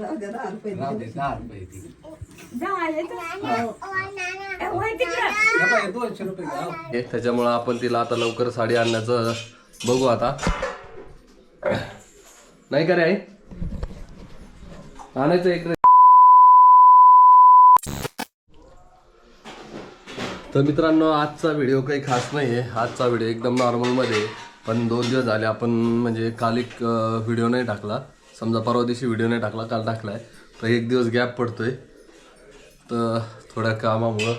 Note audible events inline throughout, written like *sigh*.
राहू दे दहा रुपये राहू दे दहा रुपये ती या बाई, दोनशे रुपये घ्या. हे त्याच्यामुळं आपण तिला आता लवकर साडी आणण्याचं बघू आता. नाही का रे आई? आणायचं इकडे तर मित्रांनो आजचा व्हिडिओ काही खास नाही आहे आजचा व्हिडिओ एकदम नॉर्मलमध्ये आहे. पण दोन दिवस झाले आपण म्हणजे काल एक व्हिडिओ नाही टाकला. समजा परवा दिवशी व्हिडिओ नाही टाकला काल टाकलाय. तर एक दिवस गॅप पडतोय. तर थोड्या कामामुळं.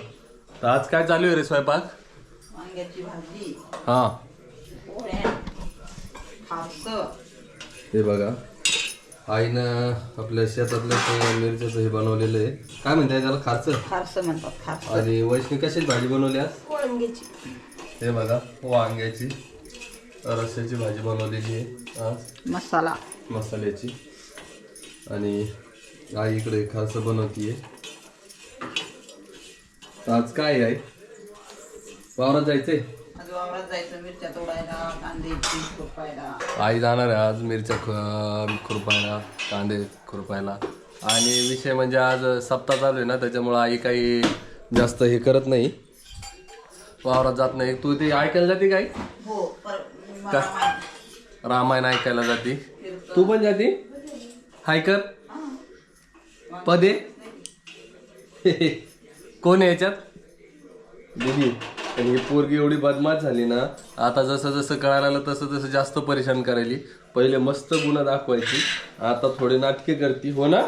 तर आज काय चालू आहे रे स्वयंपाक? वांग्याची भाजी. हां. हे बघा. आईनं आपल्या शेतातलं ते मिरच्याचं हे बनवलेलं आहे. काय म्हणताय त्याला? खारचं? म्हणतात आणि वैष्णवी कशाची भाजी बनवली आज? हे बघा वांग्याची. रस्स्याची भाजी बनवलेली आहे आज. मसाला. मसाल्याची. आणि आई इकडे खारचं बनवतीये. आज काय आहे वावरात जायचंय? आज वावरात जायचं मिरच्या तोडायला कांदे पीठ खुरपायला. आई जाणार आहे आज मिरच्या ख- खुरपायला कांदे खुरपायला. आणि विषय म्हणजे आज सप्ताह चालू आहे ना त्याच्यामुळं आई काही जास्त हे करत नाही. वावरात जात नाही. तू ते ऐकायला जाते काय हो. का? रामायण ऐकायला जाते. तू पण जाते? हाय कर पदे? *laughs* कोण आहे याच्यात? दिदी आणि ही पोरगी एवढी बदमाश झाली ना आता जसं जसं कळायला आलं तसं तसं जास्त परेशान करायली. पहिले मस्त गुन्हा दाखवायची आता थोडी नाटके करती हो ना?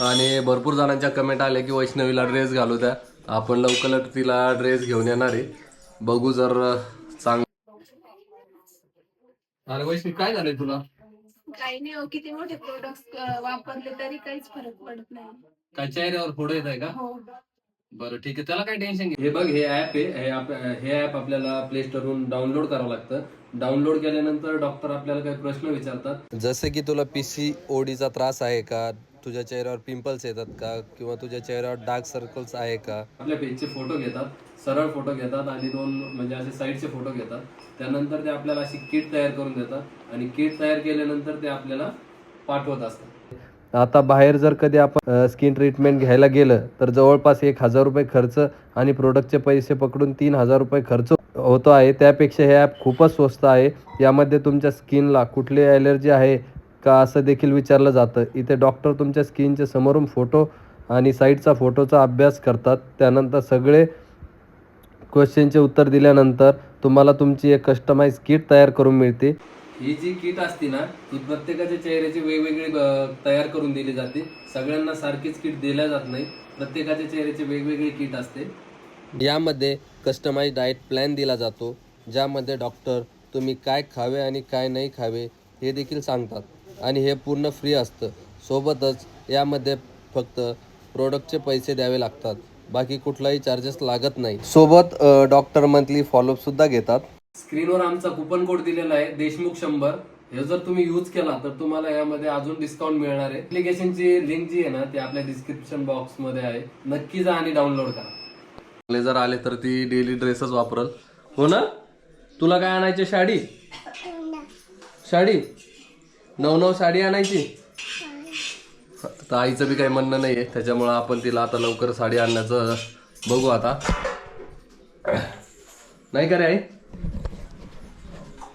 आणि भरपूर जणांच्या कमेंट आल्या की वैष्णवीला ड्रेस घालू द्या. आपण लवकर तिला ड्रेस घेऊन येणार आहे. बघू जर अरे वैष्णवी काय झालंय तुला? काही नाही हो किती मोठे प्रोडक्ट वापरले तरी काहीच फरक पडत नाही. काय चेहऱ्यावर फोटो येत आहे का? हो. बरं ठीक आहे. त्याला काय टेन्शन घे हे बघ हे ऍप आहे हे आप- हे ऍप आपल्याला प्ले स्टोरवरून डाउनलोड करावं लागतं. डाउनलोड केल्यानंतर डॉक्टर आपल्याला काही प्रश्न विचारतात. जसं की तुला पीसी ओडीचा त्रास आहे का? तुझ्या चेहऱ्यावर पिंपल्स येतात का? किंवा तुझ्या चेहऱ्यावर डार्क सर्कल्स आहे का? आपल्या पेजचे फोटो घेतात सरळ फोटो घेतात आणि दोन म्हणजे असे साईडचे फोटो घेतात. त्यानंतर ते आपल्याला अशी किट तयार करून देतात आणि किट तयार केल्यानंतर ते आपल्याला पाठवत असतात. आता बाहेर जर कधी आपण स्किन ट्रीटमेंट घ्यायला गेलं तर जवळपास एक हजार रुपये खर्च आणि प्रोडक्टचे पैसे पकडून तीन हजार रुपये खर्च होतो आहे. त्यापेक्षा हे ॲप खूपच स्वस्त आहे. यामध्ये तुमच्या स्किनला कुठली ॲलर्जी आहे का असं देखील विचारलं जातं? इथे डॉक्टर तुमच्या स्किनचे समोरून फोटो आणि साईडचा फोटोचा अभ्यास करतात. त्यानंतर सगळे क्वेश्चनचे उत्तर दिल्यानंतर तुम्हाला तुमची एक कस्टमाइज किट तयार करून मिळते. ही जी किट असते ना ती प्रत्येकाच्या चेहऱ्याची वेगवेगळी तयार करून दिली जाते. सगळ्यांना सारखीच किट दिल्या जात नाही. प्रत्येकाच्या चेहऱ्याची वेगवेगळी किट असते. यामध्ये कस्टमाइज डाएट प्लॅन दिला जातो ज्यामध्ये डॉक्टर तुम्ही काय खावे आणि काय नाही खावे हे देखील सांगतात. आणि हे पूर्ण फ्री असतं. सोबतच यामध्ये फक्त प्रोडक्टचे पैसे द्यावे लागतात. बाकी कुठलाही चार्जेस लागत नाही. सोबत डॉक्टर मंथली फॉलोअप सुद्धा घेतात. स्क्रीनवर आमचा कुपन कोड दिलेला आहे देशमुख शंभर. हे जर तुम्ही यूज केला तर तुम्हाला यामध्ये अजून डिस्काउंट मिळणार आहे. ऍप्लिकेशनची लिंक जी आहे ना ती आपल्या डिस्क्रिप्शन बॉक्समध्ये आहे. नक्की जा आणि डाउनलोड करा. जर आले तर ती डेली ड्रेसच वापरल. हो ना? तुला काय आणायची? साडी? साडी? नऊ नऊ साडी आणायची. तर आईचं बी काही म्हणणं नाही आहे त्याच्यामुळं आपण तिला आता लवकर साडी आणण्याचं बघू आता. नाही का रे आई?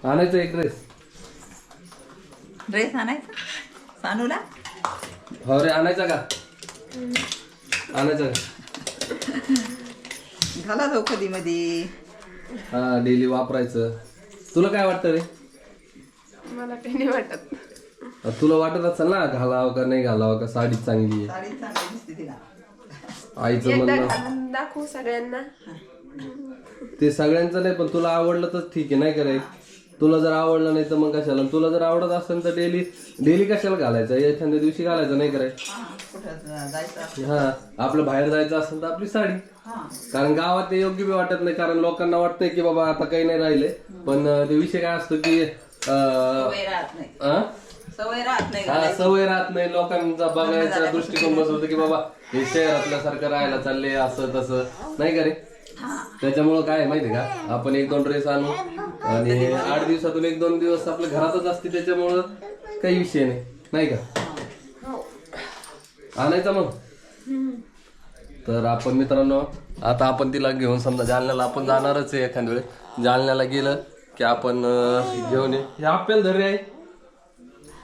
आणायचं एक ड्रेस ड्रेस आणायचा? सानूला? हो रे आणायचा का? आणायचा. का घाला जाऊ कधी मध्ये हा डेली वापरायचं. तुला काय वाटतं रे? मला काही नाही वाटत. तुला वाटत असेल ना घालावं का नाही घालावं का साडी चांगली आहे. साडी चांगली दिसते तिला. आईचं एकदा म्हणणं घालून दाखवू सगळ्यांना. ते सगळ्यांचं नाही पण तुला आवडलं तर ठीक आहे नाही का रे? तुला जर आवडलं नाही तर मग कशाला? तुला जर आवडत असेल तर डेली डेली कशाला घालायचं? एखाद्या दिवशी घालायचं नाही करे हा कुठं जायचं हा आपलं बाहेर जायचं असेल तर आपली साडी. हा. कारण गावात ते योग्य बी वाटत नाही कारण लोकांना वाटतंय की बाबा आता काही नाही राहिले. पण अं, ते विषय काय असतो की अं, सवय राहत नाही. अं? सवय राहत नाही हा सवय राहत नाही. लोकांचा बघायचा दृष्टिकोन बसवतो की बाबा हे शहरातल्यासारखं राहायला चालले असं तसं. नाही का रे? त्याच्यामुळं काय माहिती का? आपण एक दोन ड्रेस आणू आणि आठ दिवसातून एक दोन दिवस आपल्या घरातच असते त्याच्यामुळं काही विषय नाही. नाही का? आणायचा मग. तर आपण मित्रांनो आता आपण तिला घेऊन समजा जालन्याला आपण जाणारच आहे एखाद्या वेळेस. जालन्याला गेलं की आपण घेऊन ये हे आपल्याला धरे आहे.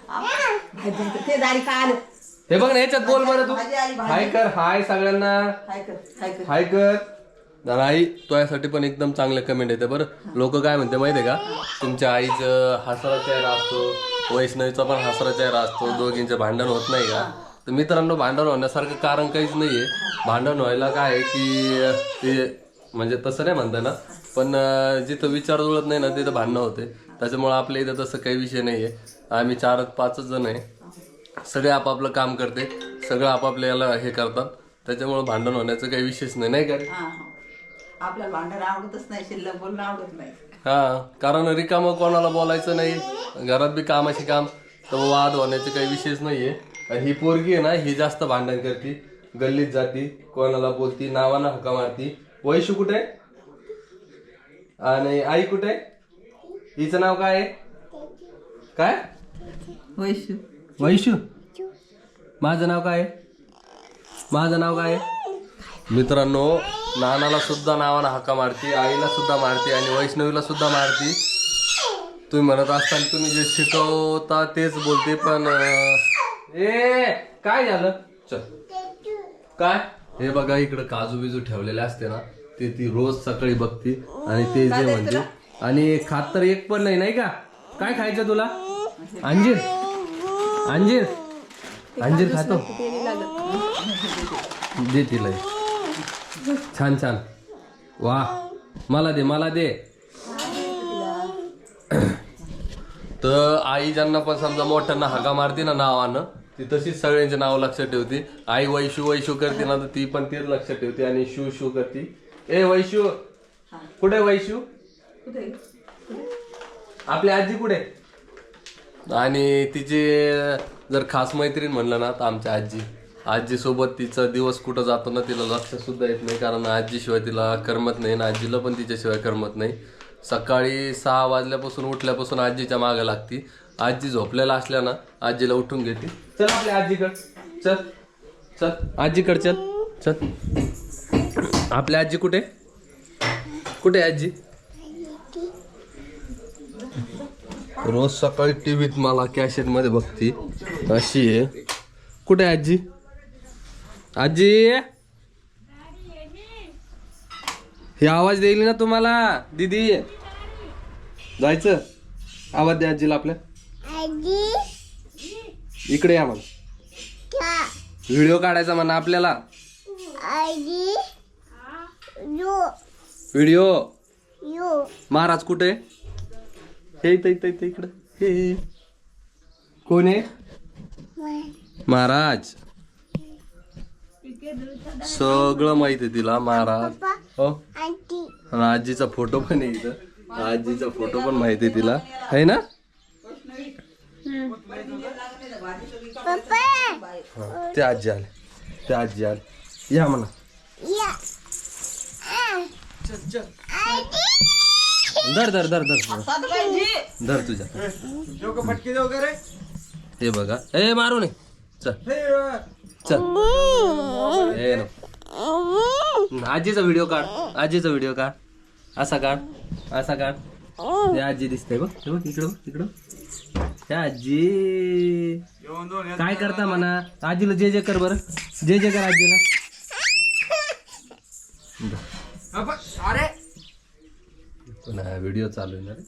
ते दारी काय आलं हे बघ ना याच्यात बोल बरं तू. भाजी आली, भाजी. हाय कर हाय सगळ्यांना. हाय कर हाय कर. हाय कर. तर आई तुझ्यासाठी पण एकदम चांगले कमेंट येते बरं. लोक काय म्हणते माहितीये का? तुमच्या आईचं हसरा चेहरा असतो वैष्णवीचा पण हसरा चेहरा असतो दोघींचं भांडण होत नाही का? तर मित्रांनो भांडण होण्यासारखं कारण काहीच नाहीये. भांडण व्हायला काय आहे की अं, ते म्हणजे तसं नाही म्हणता ना पण अं, जिथं विचार जुळत नाही ना तिथं भांडणं होते. त्याच्यामुळे आपल्या इथं तसं काही विषय नाहीये. आम्ही चार पाचच जण आहे. सगळे आपापलं काम करते. सगळं आपापल्याला हे करतात. त्याच्यामुळे भांडण होण्याचं काही विशेष नाही नाही का रे? हा. आपल्याला भांडण आवडतच नाही शिल्लक बोलणं आवडत नाही. हा कारण रिकामं कोणाला बोलायचं नाही. घरात बी कामाशी काम. तर वाद होण्याचे काही विशेष नाहीये. आणि ही पोरगी आहे ना ही जास्त भांडण करते. गल्लीत जाती कोणाला बोलती नावानं हका मारती. वैशू कुठे? आहे? आणि आई कुठे? आहे? हिचं नाव काय? काय? वैशू. वैशू. माझं नाव काय? माझं नाव काय? आहे? मित्रांनो नानाला सुद्धा नावानं हाका मारती आईला सुद्धा मारती आणि वैष्णवीला सुद्धा मारती. तुम्ही म्हणत असताना तुम्ही जे शिकवता तेच बोलते पण ए काय झालं? चल. काय? हे बघा इकडे काजू बिजू ठेवलेले असते ना ते ती रोज सकाळी बघती आणि ते जे म्हणते आणि खात तर एक पण नाही नाही का? काय खायचं तुला? अंजीर. अंजीर. अंजीर खातो. दे तिला. छान छान. वा. मला दे मला दे. तर आई ज्यांना पण समजा मोठ्यांना हाका मारते ना नावानं ती तशीच सगळ्यांचे नाव लक्षात ठेवते. आई वैशू वैशू करते ना तर ती पण तीच लक्षात ठेवते. आणि शू शू करते. ए वैशू. कुठे वैशू? आपली आजी कुठे? आणि तिची जर खास मैत्रीण म्हणलं ना तर आमच्या आजी. आजी सोबत तिचा दिवस कुठं जातो ना तिला लक्ष सुद्धा येत नाही कारण आजीशिवाय तिला करमत नाही आणि आजीला पण तिच्याशिवाय करमत नाही. सकाळी सहा वाजल्यापासून उठल्यापासून आजीच्या मागे लागती. आजी झोपलेला असल्या ना आजीला उठून घेते. चल आपल्या आजीकड. चल. चल. आजीकड चल. चल. आपल्या आजी कुठे? कुठे आहे आजी? रोज सकाळी टीव्हीत मला कॅसेटमध्ये बघती. अशी आहे. कुठे आजी? आजी! हे आवाज देईल ना तुम्हाला दीदी. जायचं? आवाज द्या आजीला आपल्या. इकडे या मग. व्हिडिओ काढायचा म्हणा आपल्याला. व्हिडिओ महाराज कुठे? हे इथं इथं इथं इकडं. हे. कोण आहे? महाराज. सगळं माहीत आहे तिला महाराज. हो? आणि आजीचा फोटो पण आहे इथं. आजीचा फोटो पण माहिती आहे तिला. आहे ना? ते आजी आले. ते आजी आले. या म्हणा. धर धर धर धर धर. तुझ्या. हे बघा. ए मारू नये चल. चल. ए नको. आजीचा व्हिडिओ काढ. आजीचा व्हिडिओ काढ. असा काढ. असा काढ. ते आजी दिसते बघ. बघ इकडं बघ इकडं त्या आजी. काय करता म्हणा? आजीला जे जे कर बर. जे जे कर आजीला. अरे व्हिडिओ चालू आहे ना रे.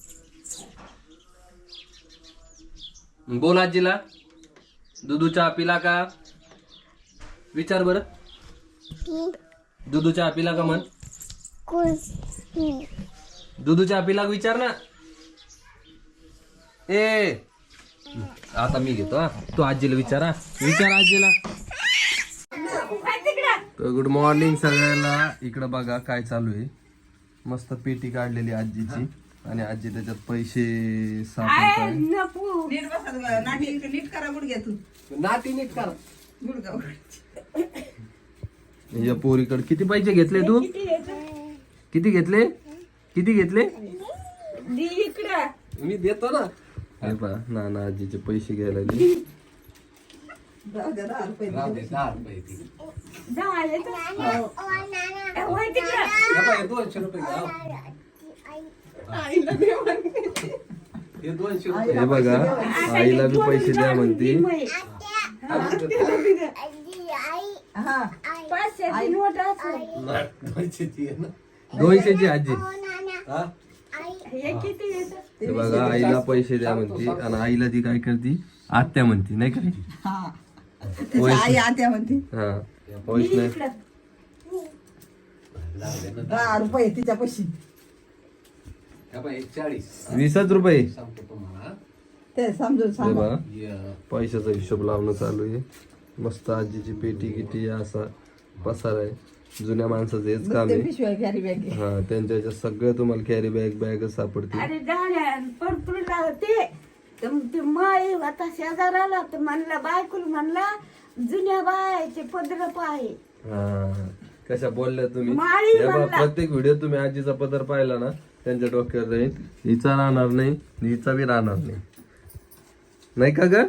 बोल आजीला. दुधू चहा पिला का? विचार बर. दुधू चहा पिला का म्हण? दुधू चहा पिला का विचार ना? ए. आता मी घेतो हा. तू आजीला विचार हा. विचार आजीला. गुड मॉर्निंग सगळ्याला इकडं बघा काय चालू आहे. मस्त पेटी काढलेली आजीची. आणि आजी त्याच्यात पैसे सापडताय नीट बसत ग. नाटी नीट करा गुडघ्या तू. नाती नीट कर. गुडघा या पोरीकडे किती पैसे घेतले तू? किती घेतले? किती घेतले? मी देतो ना. हे पहा नाना आजीचे पैसे घ्यायला लागले. जाऊ दे, दहा रुपये राहू दे दिले. दहा रुपये ती दहा येतं. ए, होय तिकडं. हे बघ, हे दोनशे रुपये घ्या हो. आईला दे म्हणते. हे दोनशे रुपये हे बघा आईला बी पैसे द्या म्हणती होय. हा पाचशेची नोट असेल. दोनशेची आहे ना दोनशेची आजी हा? हे किती येतं? हे बघा आईला पैसे द्या म्हणती आणि आईला ती काय करती आत्या म्हणती नाही का? हा त्याची आई आत्या म्हणते. हा पैसे नाही. इकडं. लागले ना दहा रुपये तिच्या पैसे. हे बघ, हे चाळीस. वीसच रुपये. सांगतो तुम्हाला. ते समजून हे सांग. बघा ये, पैशाचा हिशोब लावणं चालू आहे. मस्त आजीची पेटी गिटी असा पसार आहे. जुन्या माणसाचं हेच काम ते आहे. पिशव्या कॅरी बॅग हा त्यांच्या ह्याच्यात सगळं तुम्हाला कॅरी बॅग बॅग सापडते अरे झाल्या भरपूर लागते तर ते माई आता शेजाराला तर म्हणला बायकुल म्हणला जुन्या बायाचे पदर पाय हा कशा बोलल्या तुम्ही? माळी हे बघा. प्रत्येक व्हिडिओ तुम्ही आजीचा पदर पाहिला ना त्यांच्या डोक्यावर राहील हिचा राहणार नाही हिचा बी राहणार नाही. नाही का ग?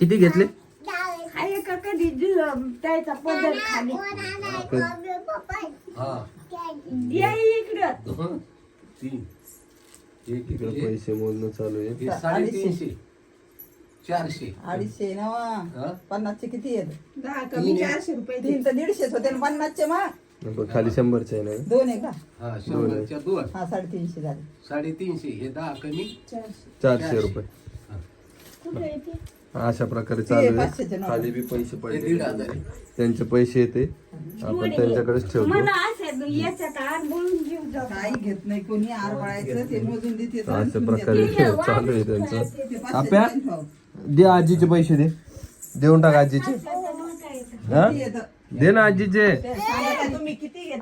किती घेतले? आहे का कधी जु- त्याचा पदर खाली. हा ये इकडं. दोन तीन. किती इकडे आहे? पैसे मोजणं चालू आहे. हे साडेतीनशे चारशे. अडीचशे ना हा? पन्नासचे किती येत दहा कमी चारशे रुपये तीन तर दीडशेच होते पन्नासचे मग खाली शंभरचे आहे ना? दोन आहे का? हा शंभरच्या दोन. हा साडेतीनशे झाले. साडेतीनशे हे दहा कमी चारशे. रुपये. कुठे येते अशा प्रकारे चालू पाचशेचे आहे नोट. खाली बी पैसे हे पडले दीड हजार आहे. त्यांचे पैसे येते. आपण त्यांच्याकडेच ठेवतो. मला असं याच्यात बोलून काही घेत नाही. कोणी आर पळायचं ते मोजून देते तर अशा प्रकारे चालू आहे त्यांचं. आप्या. दे आजीचे पैसे दे. देऊन टाक आजीचे. हा? दे ना आजीचे. तुम्ही किती घेतले?